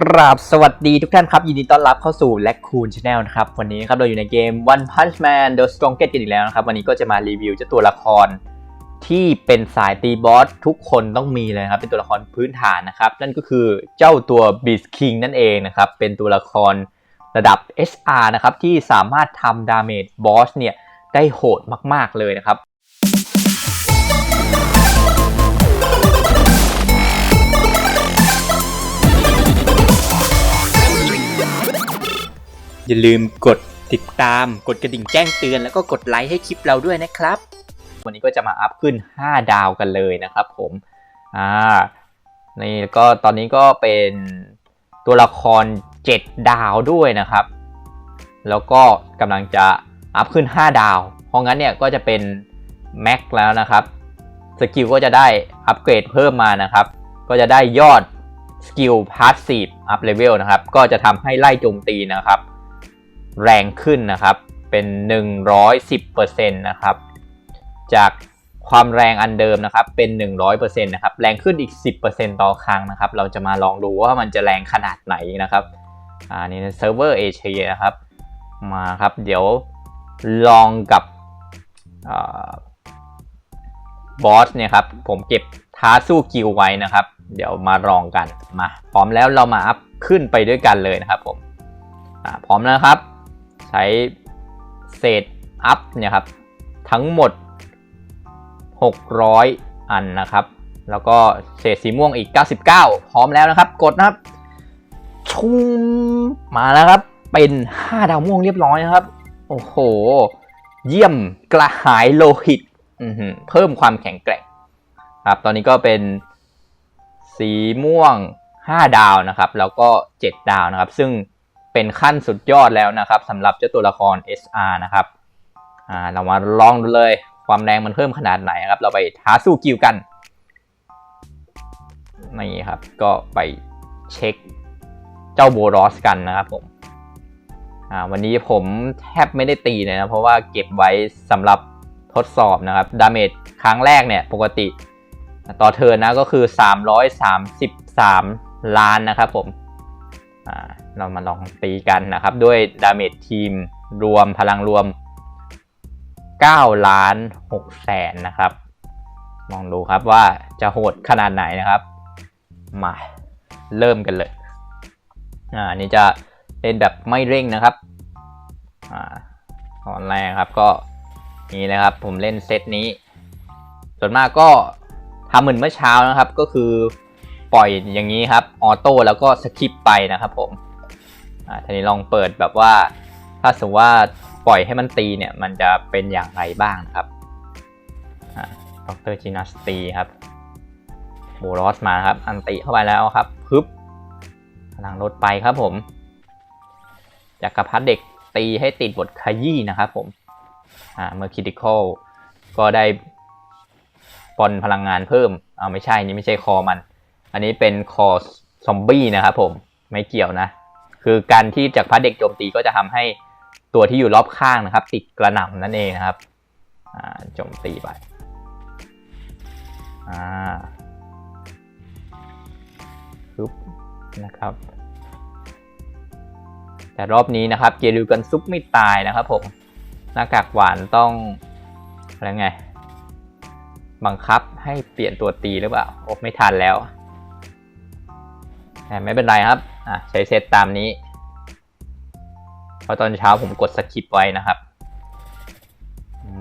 กราบสวัสดีทุกท่านครับ ยินดีต้อนรับเข้าสู่ l a c o o n Channel นะครับ วันนี้ครับเราอยู่ในเกม One Punch Man The Strongest กันอีกแล้วนะครับ วันนี้ก็จะมารีวิวเจ้าตัวละคร ที่เป็นสายตีบอสทุกคนต้องมีเลยครับ เป็นตัวละครพื้นฐานนะครับ นั่นก็คือเจ้าตัว Beast King นั่นเองนะครับ เป็นตัวละครระดับ SR นะครับ ที่สามารถทำดาเมจบอสเนี่ยได้โหดมากๆเลยนะครับ อย่าลืมกดติดตาม กดกระดิ่งแจ้งเตือน แล้วก็กดไลค์ให้คลิปเราด้วยนะครับ วันนี้ก็จะมาอัพขึ้น 5 ดาวกันเลยนะครับผมอ่านี่ก็ตอนนี้ก็เป็นตัวละคร 7 ดาวด้วยนะครับ แล้วก็กำลังจะอัพขึ้น 5 ดาว เพราะงั้นเนี่ยก็จะเป็นแม็กแล้วนะครับ สกิลก็จะได้อัปเกรดเพิ่มมานะครับ ก็จะได้ยอดสกิลพาสซีฟอัพเลเวลนะครับ ก็จะทำให้ไล่โจมตีนะครับ แรงขึ้นนะครับ เป็น 110%นะครับ จากความแรงอันเดิมนะครับ เป็น 100%นะครับ แรงขึ้นอีก 10%ต่อครั้งนะครับ เราจะมาลองดูว่ามันจะแรงขนาดไหนนะครับ อ่า นี่เซิร์ฟเวอร์เอเชียนะครับ มาครับ เดี๋ยวลองกับบอสเนี่ยครับ ผมเก็บท้าสู้กิลไว้นะครับ เดี๋ยวมาลองกัน มา พร้อมแล้วเรามาอัพขึ้นไปด้วยกันเลยนะครับผม อ่า พร้อมแล้วครับ ใช้เศษอัพเนี่ยครับทั้งหมด 600 อันนะครับ แล้วก็เศษสีม่วงอีก 99 พร้อมแล้วนะครับ กดนะครับ ชุ่มมาแล้วครับ เป็น 5 ดาวม่วงเรียบร้อยนะครับ โอ้โห เยี่ยมกระหายโลหิตเพิ่มความแข็งแกร่งครับ ตอนนี้ก็เป็นสีม่วง 5 ดาวนะครับ แล้วก็ 7 ดาวนะครับ ซึ่ง เป็นขั้นสุดยอดแล้วนะครับสำหรับเจ้าตัวละคร SR นะครับอ่าเรามาลองดูเลยความแรงมันเพิ่มขนาดไหนครับ เราไปท้าสู้กิวกันนี่ครับ ก็ไปเช็คเจ้าโบรอสกันนะครับผมอ่าวันนี้ผมแทบไม่ได้ตีเลยนะ เพราะว่าเก็บไว้สำหรับทดสอบนะครับ ดาเมจครั้งแรกเนี่ย ปกติ ต่อเทินนะก็คือ 333 ล้านนะครับผมอ่า เรามาลองตีกันนะครับ ด้วยดาเมจทีมรวมพลังรวม 9 ล้าน6แสนนะครับ มองดูครับว่าจะโหดขนาดไหนนะครับ มาเริ่มกันเลย อ่านี่จะเล่นแบบไม่เร่งนะครับ อ่าตอนแรกครับก็นี่นะครับผมเล่นเซตนี้ ส่วนมากก็ทำเหมือนเมื่อเช้านะครับก็คือปล่อยอย่างนี้ครับออโต้แล้วก็สคิปไปนะครับผม อ่าทีนี้ลองเปิดแบบว่า ถ้าสมมติว่าปล่อยให้มันตีเนี่ยมันจะเป็นอย่างไรบ้างครับดรจินาสตีครับโบรอสมาครับ อันติเข้าไปแล้วครับฮึบพลังลดไปครับผมจากกระพัดเด็กตีให้ติดบทขยี้นะครับผมอ่าเมื่อคิดิคอลก็ได้ปอนพลังงานเพิ่มเอาไม่ใช่นี่ไม่ใช่คอมัน อันนี้เป็นคอซอมบี้นะครับผมไม่เกี่ยวนะ คือการที่จากพระเด็กโจมตีก็จะทำให้ตัวที่อยู่รอบข้างนะครับ ติดกระหน่ำนั่นเองนะครับโจมตีไปอ่าปึ๊บนะครับ แต่รอบนี้นะครับเกลิวกันซุปไม่ตายนะครับผมหน้ากากหวานต้องอะไรไง บังคับให้เปลี่ยนตัวตีหรือเปล่าโอ้ไม่ทันแล้วแต่ไม่เป็นไรครับ อะใช้เซตตามนี้เพราะตอนเช้าผมกดสคิปไว้นะครับ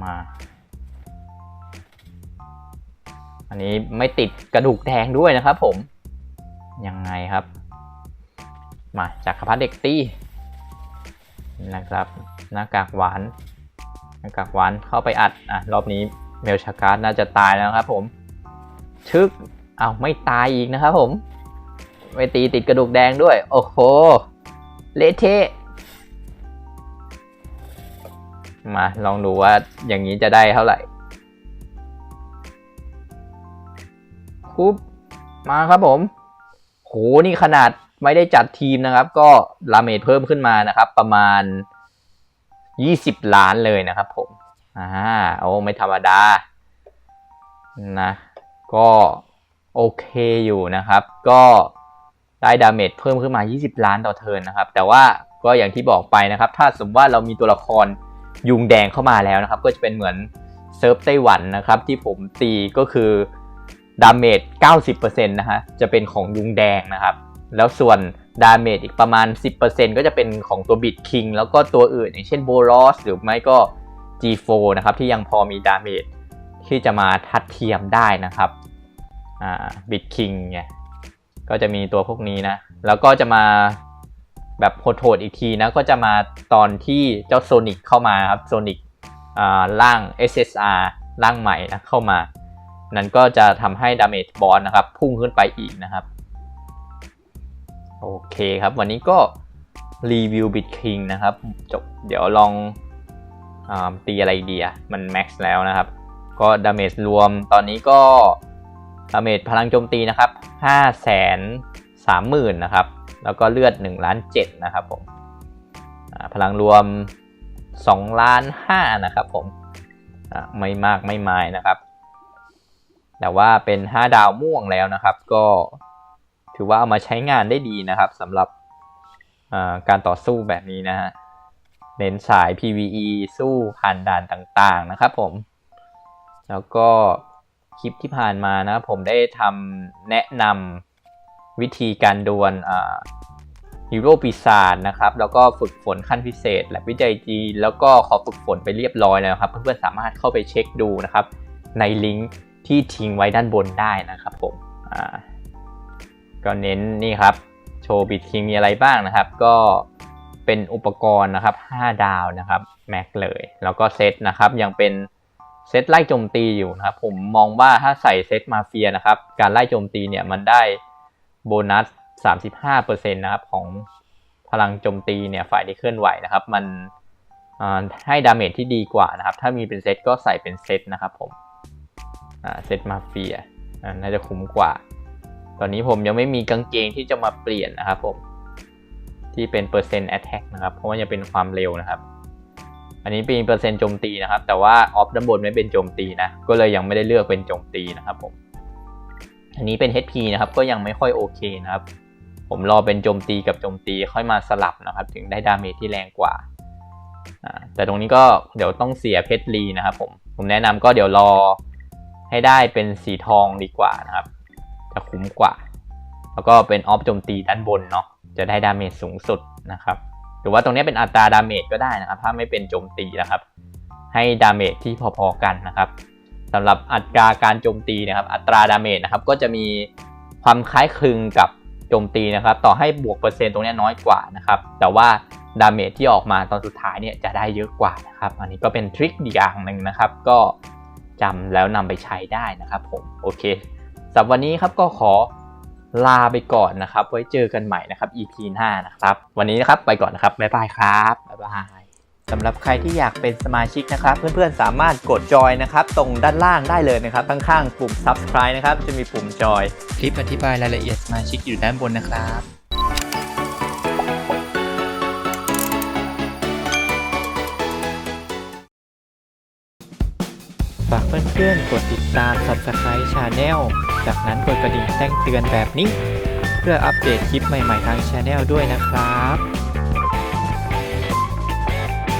มา อันนี้ไม่ติดกระดูกแดงด้วยนะครับผม ยังไงครับ มาจากขพัดเด็กตี้นะครับ หน้ากากหวานหน้ากากหวานเข้าไปอัด อะ รอบนี้เมลชาการ์ดน่าจะตายแล้วครับผม ชึก เอาไม่ตายอีกนะครับผม ไม่ตีติดกระดูกแดงด้วย โอ้โห เละเทะ มาลองดูว่าอย่างนี้จะได้เท่าไหร่คุบมาครับผม โห นี่ขนาดไม่ได้จัดทีมนะครับ ก็ลาเมดเพิ่มขึ้นมานะครับ ประมาณ 20 ล้านเลยนะครับผม อ่า โอ้ ไม่ธรรมดา นะ ก็โอเคอยู่นะครับ ก็ ได้ดาเมจเพิ่มขึ้นมา 20 ล้านต่อเทิร์นนะครับ แต่ว่าก็อย่างที่บอกไปนะครับ ถ้าสมมติว่าเรามีตัวละครยุงแดงเข้ามาแล้วนะครับ ก็จะเป็นเหมือนเซิร์ฟไต้หวันนะครับ ที่ผมตีก็คือดาเมจ 90%นะฮะ จะเป็นของยุงแดงนะครับ แล้วส่วนดาเมจอีกประมาณ 10%ก็จะเป็นของตัวบิดคิงแล้วก็ตัวอื่น อย่างเช่นโบรอสหรือไม่ก็ G4 นะครับ ที่ยังพอมีดาเมจที่จะมาทัดเทียมได้นะครับ อ่าบิดคิงเนี่ย ก็จะมีตัวพวกนี้นะ แล้วก็จะมาแบบโหดๆอีกทีนะ ก็จะมาตอนที่เจ้าโซนิกเข้ามาครับโซนิกอ่าร่าง SSR ร่างใหม่นะเข้ามา นั้นก็จะทำให้ดาเมจบอสนะครับ พุ่งขึ้นไปอีกนะครับ โอเคครับ วันนี้ก็รีวิวบิ t คิงนะครับ จบเดี๋ยวลองอตีอะไรดีอะมันแม็กซ์แล้วนะครับ ก็ดาเมจรวมตอนนี้ก็ ดาเมจพลังโจมตีนะครับ5 3 0 0 0 0นะครับ แล้วก็เลือด1ล้าน7นะครับผมพลังรวม2ล้าน5นะครับผมไม่มากไม่มายนะครับ แต่ว่าเป็น5ดาวม่วงแล้วนะครับ ก็ถือว่าเอามาใช้งานได้ดีนะครับสำหรับการต่อสู้แบบนี้นะฮะเน้นสาย PVE สู้ผ่านด่านต่างๆนะครับผม แล้วก็ คลิปที่ผ่านมานะผมได้ทำแนะนำวิธีการดวลฮีโร่ปีศาจนะครับ แล้วก็ฝึกฝนขั้นพิเศษ และวิจัยจีแล้วก็ขอฝึกฝนไปเรียบร้อยแล้วครับ เพื่อนๆสามารถเข้าไปเช็คดูนะครับ ในลิงก์ที่ทิ้งไว้ด้านบนได้นะครับผมก็เน้นนี่ครับ โชว์บิดคิงมีอะไรบ้างนะครับ ก็เป็นอุปกรณ์นะครับ 5 ดาวนะครับแม็กเลย แล้วก็เซตนะครับยังเป็น เซตไล่โจมตีอยู่นะครับ ผมมองว่าถ้าใส่เซตมาเฟียนะครับ การไล่โจมตีเนี่ยมันได้โบนัส 35%นะครับของพลังโจมตีเนี่ยฝ่ายที่เคลื่อนไหวนะครับ มันให้ดาเมจที่ดีกว่านะครับ ถ้ามีเป็นเซตก็ใส่เป็นเซตนะครับผมเซตมาเฟียน่าจะคุ้มกว่า ตอนนี้ผมยังไม่มีกางเกงที่จะมาเปลี่ยนนะครับผมที่เป็นเปอร์เซ็นต์แอตแทกนะครับ เพราะว่าจะเป็นความเร็วนะครับ อันนี้เป็นเปอร์เซ็นต์โจมตีนะครับ แต่ว่าออฟด้านบนไม่เป็นโจมตีนะ ก็เลยยังไม่ได้เลือกเป็นโจมตีนะครับผม อันนี้เป็น HP นะครับ ก็ยังไม่ค่อยโอเคนะครับ ผมรอเป็นโจมตีกับโจมตีค่อยมาสลับนะครับ ถึงได้ดาเมจที่แรงกว่า แต่ตรงนี้ก็เดี๋ยวต้องเสียเพชรลีนะครับผม ผมแนะนำก็เดี๋ยวรอให้ได้เป็นสีทองดีกว่านะครับ จะคุ้มกว่า แล้วก็เป็นออฟโจมตีด้านบนเนาะ จะได้ดาเมจสูงสุดนะครับ หรือว่าตรงนี้เป็นอัตราดาเมจก็ได้นะครับ ถ้าไม่เป็นโจมตีนะครับ ให้ดาเมจที่พอๆกันนะครับสำหรับอัตราการโจมตีนะครับ อัตราดาเมจนะครับ ก็จะมีความคล้ายคลึงกับโจมตีนะครับ ต่อให้บวกเปอร์เซ็นต์ตรงนี้น้อยกว่านะครับ แต่ว่าดาเมจที่ออกมาตอนสุดท้ายเนี่ยจะได้เยอะกว่านะครับ อันนี้ก็เป็นทริคอีอย่างหนึ่งนะครับ ก็จำแล้วนำไปใช้ได้นะครับผม โอเคสำหรับวันนี้ครับก็ขอ ลาไปก่อนนะครับ ไว้เจอกันใหม่นะครับ EP หน้านะครับ วันนี้นะครับไปก่อนนะครับบ๊ายบายครับบ๊ายบายสำหรับใครที่อยากเป็นสมาชิกนะครับ เพื่อนๆสามารถกดจอยนะครับ ตรงด้านล่างได้เลยนะครับ ข้างๆ ปุ่ม subscribe นะครับ จะมีปุ่มจอย คลิปอธิบายรายละเอียดสมาชิกอยู่ด้านบนนะครับ ฝากเพื่อนๆ กดติดตาม Subscribe Channel จากนั้นกดกระดิ่งแจ้งเตือนแบบนี้ เพื่ออัปเดตคลิปใหม่ๆทาง Channel ด้วยนะครับ